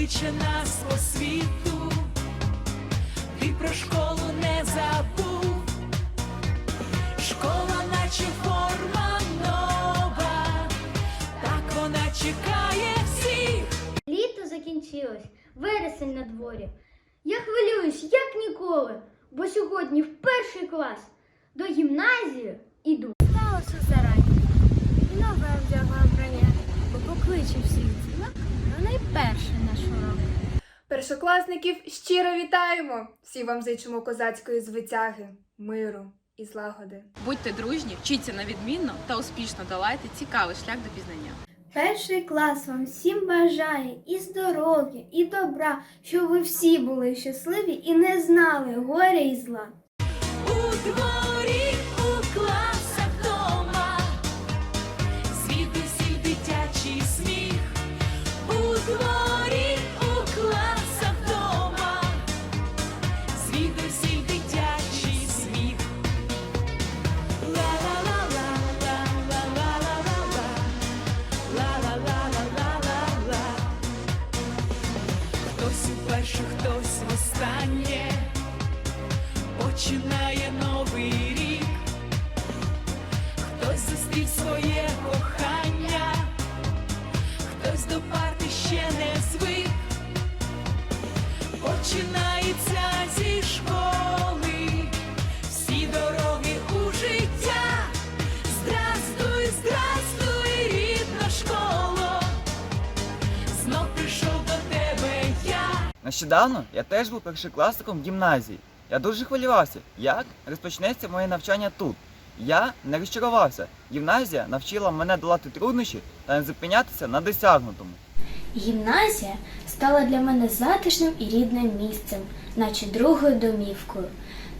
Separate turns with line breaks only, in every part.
кличе нас по світу, ти про школу не забув, школа, наче форма нова, так вона чекає всіх.
Літо закінчилось, вересень на дворі. Я хвилююсь, як ніколи, бо сьогодні в перший клас до гімназії іду. Сталося зарані, нове вдягла вбрання, бо покличе всіх на найперший наш урок.
Першокласників щиро вітаємо! Всі вам зичимо козацької звитяги, миру і злагоди.
Будьте дружні, вчіться на відмінно та успішно долайте цікавий шлях до пізнання.
Перший клас вам всім бажає і здоров'я, і добра, щоб ви всі були щасливі і не знали горя і зла.
У дворі, Either see.
Нещодавно я теж був першокласником гімназії. Я дуже хвилювався, як розпочнеться моє навчання тут. Я не розчарувався. Гімназія навчила мене долати труднощі та не зупинятися на досягнутому.
Гімназія стала для мене затишним і рідним місцем, наче другою домівкою.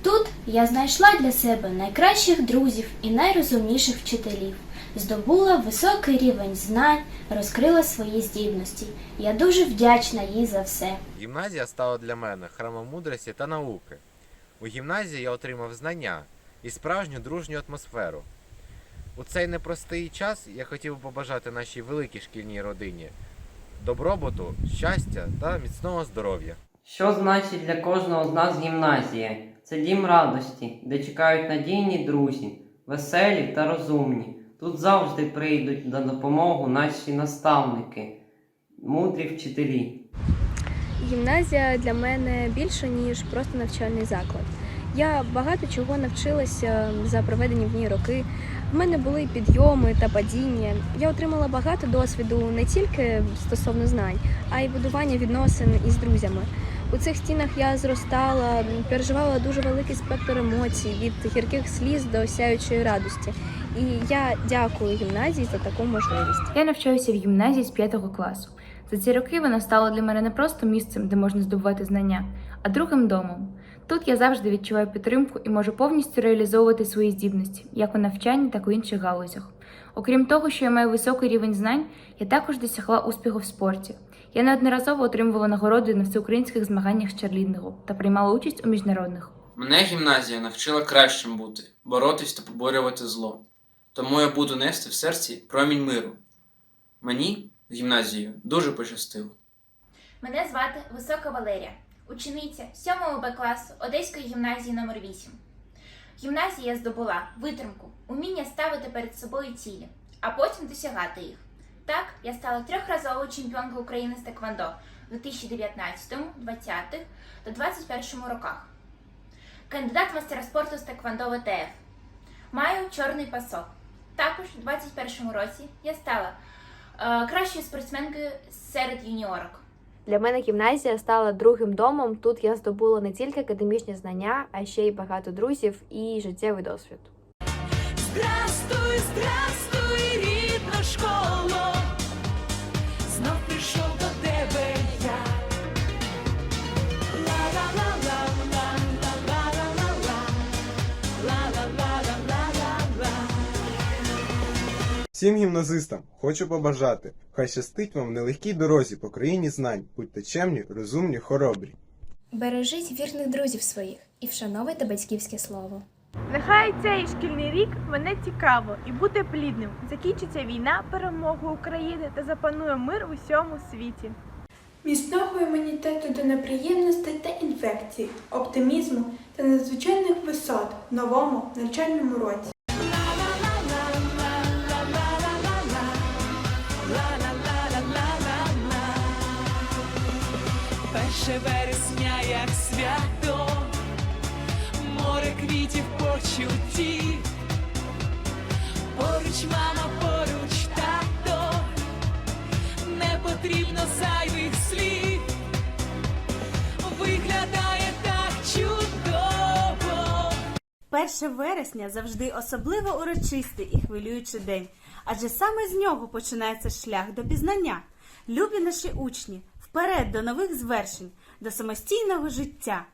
Тут я знайшла для себе найкращих друзів і найрозумніших вчителів, здобула високий рівень знань, розкрила свої здібності. Я дуже вдячна їй за все.
Гімназія стала для мене храмом мудрості та науки. У гімназії я отримав знання і справжню дружню атмосферу. У цей непростий час я хотів побажати нашій великій шкільній родині добробуту, щастя та міцного здоров'я.
Що значить для кожного з нас гімназія? Це дім радості, де чекають надійні друзі, веселі та розумні. Тут завжди прийдуть на допомогу наші наставники, мудрі вчителі.
Гімназія для мене більше ніж просто навчальний заклад. Я багато чого навчилася за проведені в ній роки. В мене були підйоми та падіння. Я отримала багато досвіду не тільки стосовно знань, а й будування відносин із друзями. У цих стінах я зростала, переживала дуже великий спектр емоцій від гірких сліз до сяючої радості. І я дякую гімназії за таку можливість.
Я навчаюся в гімназії з 5 класу. За ці роки вона стала для мене не просто місцем, де можна здобувати знання, а другим домом. Тут я завжди відчуваю підтримку і можу повністю реалізовувати свої здібності, як у навчанні, так і у інших галузях. Окрім того, що я маю високий рівень знань, я також досягла успіху в спорті. Я неодноразово отримувала нагороди на всеукраїнських змаганнях з черлідингу та приймала участь у міжнародних.
Мене гімназія навчила кращим бути, боротись та поборювати зло. Тому я буду нести в серці промінь миру. Мені з гімназією дуже пощастило.
Мене звати Висока Валерія, учениця 7 Б класу Одеської гімназії номер 8 В гімназії я здобула витримку, уміння ставити перед собою цілі, а потім досягати їх. Так, я стала трьохразовою чемпіонкою України з Теквандо в 2019, 20 та 21 роках. Кандидат в мастера спорту з Теквандо ВТФ. Маю чорний пасок. Також у 2021 році я стала е, кращою спортсменкою серед юніорок.
Для мене гімназія стала другим домом. Тут я здобула не тільки академічні знання, а ще й багато друзів і життєвий досвід.
Здрастуй, прийшов до тебе.
Всім гімназистам хочу побажати. Хай щастить вам в нелегкій дорозі по країні знань, будьте чемні, розумні, хоробрі.
Бережіть вірних друзів своїх і вшановуйте батьківське слово.
Нехай цей шкільний рік мене цікаво і буде плідним. Закінчиться війна перемогою України та запанує мир у всьому світі.
Міцного імунітету до неприємностей та інфекцій, оптимізму та надзвичайних висот в новому навчальному році.
Перше вересня, як свято, квітів почуттів, поруч мама, поруч тато, не потрібно зайвих слів, виглядає так чудово.
1 вересня завжди особливо урочистий і хвилюючий день, адже саме з нього починається шлях до пізнання. Любі наші учні, вперед до нових звершень, до самостійного життя.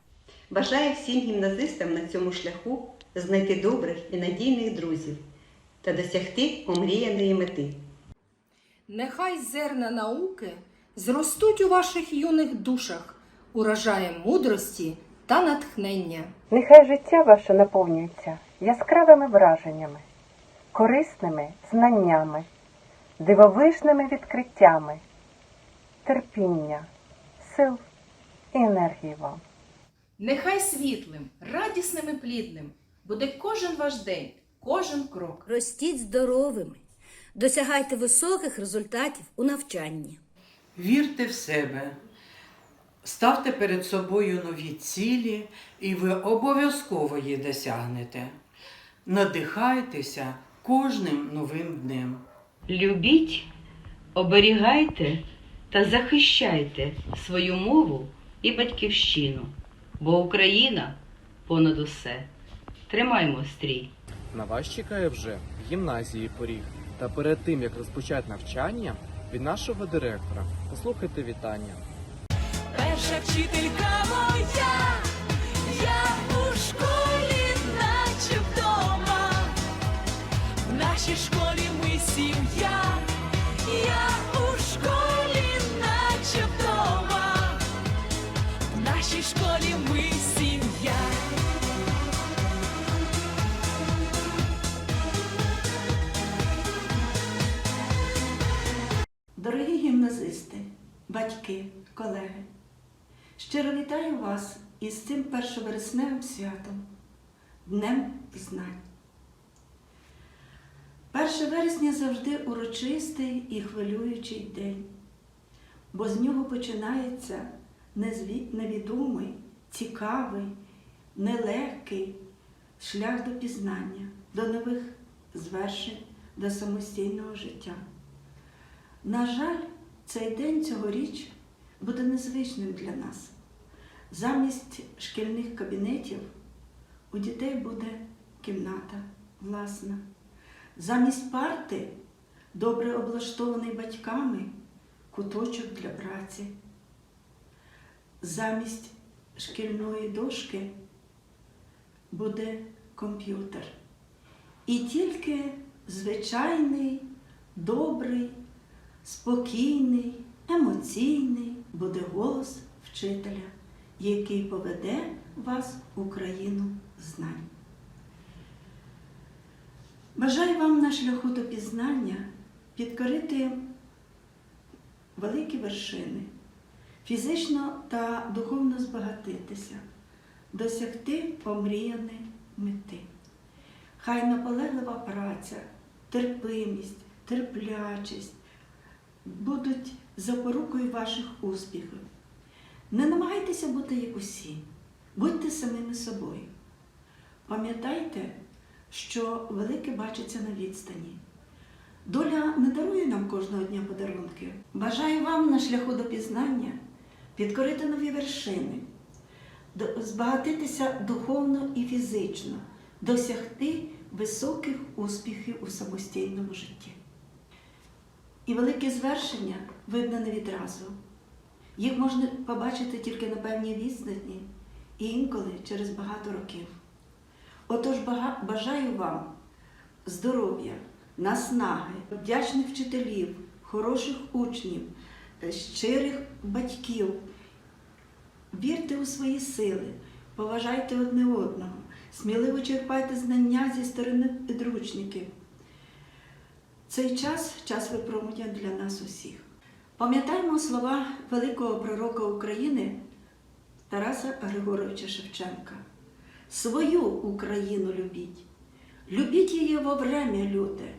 Бажаю всім гімназистам на цьому шляху знайти добрих і надійних друзів та досягти омріяної мети.
Нехай зерна науки зростуть у ваших юних душах урожаєм мудрості та натхнення.
Нехай життя ваше наповнюється яскравими враженнями, корисними знаннями, дивовижними відкриттями, терпіння, сил і енергії вам.
Нехай світлим, радісним і плідним буде кожен ваш день, кожен крок.
Ростіть здоровими, досягайте високих результатів у навчанні.
Вірте в себе, ставте перед собою нові цілі, і ви обов'язково її досягнете. Надихайтеся кожним новим днем.
Любіть, оберігайте та захищайте свою мову і батьківщину, бо Україна понад усе. Тримаймо стрій!
На вас чекає вже гімназії поріг. Та перед тим як розпочати навчання від нашого директора, послухайте вітання.
Перша вчителька моя, я у школі, наче вдома. В нашій школі
батьки, колеги, щиро вітаю вас із цим першовересневим святом, Днем знань. 1 вересня завжди урочистий і хвилюючий день, бо з нього починається невідомий, цікавий, нелегкий шлях до пізнання, до нових звершень, до самостійного життя. На жаль, цей день цьогоріч буде незвичним для нас. Замість шкільних кабінетів у дітей буде кімната власна. Замість парти, добре облаштований батьками, куточок для праці. Замість шкільної дошки буде комп'ютер. І тільки звичайний, добрий, спокійний, емоційний буде голос вчителя, який поведе вас у країну знань. Бажаю вам на шляху до пізнання підкорити великі вершини, фізично та духовно збагатитися, досягти омріяної мети. Хай наполеглива праця, терпимість, терплячість будуть запорукою ваших успіхів. Не намагайтеся бути як усі, будьте самими собою. Пам'ятайте, що велике бачиться на відстані. Доля не дарує нам кожного дня подарунки. Бажаю вам на шляху до пізнання підкорити нові вершини, збагатитися духовно і фізично, досягти високих успіхів у самостійному житті. І велике звершення видно не відразу. Їх можна побачити тільки на певній відстані і інколи через багато років. Отож бажаю вам здоров'я, наснаги, вдячних вчителів, хороших учнів, е, щирих батьків. Вірте у свої сили, поважайте одне одного, сміливо черпайте знання зі сторони підручників. Цей час час випроміння для нас усіх. Пам'ятаємо слова великого пророка України Тараса Григоровича Шевченка. Свою Україну любіть, любіть її во время люте,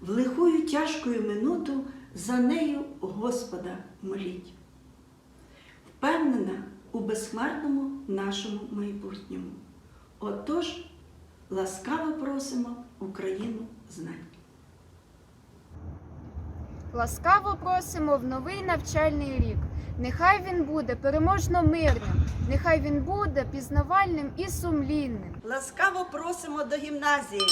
в лихую тяжкою минуту за нею Господа моліть. Впевнена у безхмарному нашому майбутньому. Отож, ласкаво просимо Україну знань.
Ласкаво просимо в новий навчальний рік. Нехай він буде переможно мирним, нехай він буде пізнавальним і сумлінним.
Ласкаво просимо до гімназії.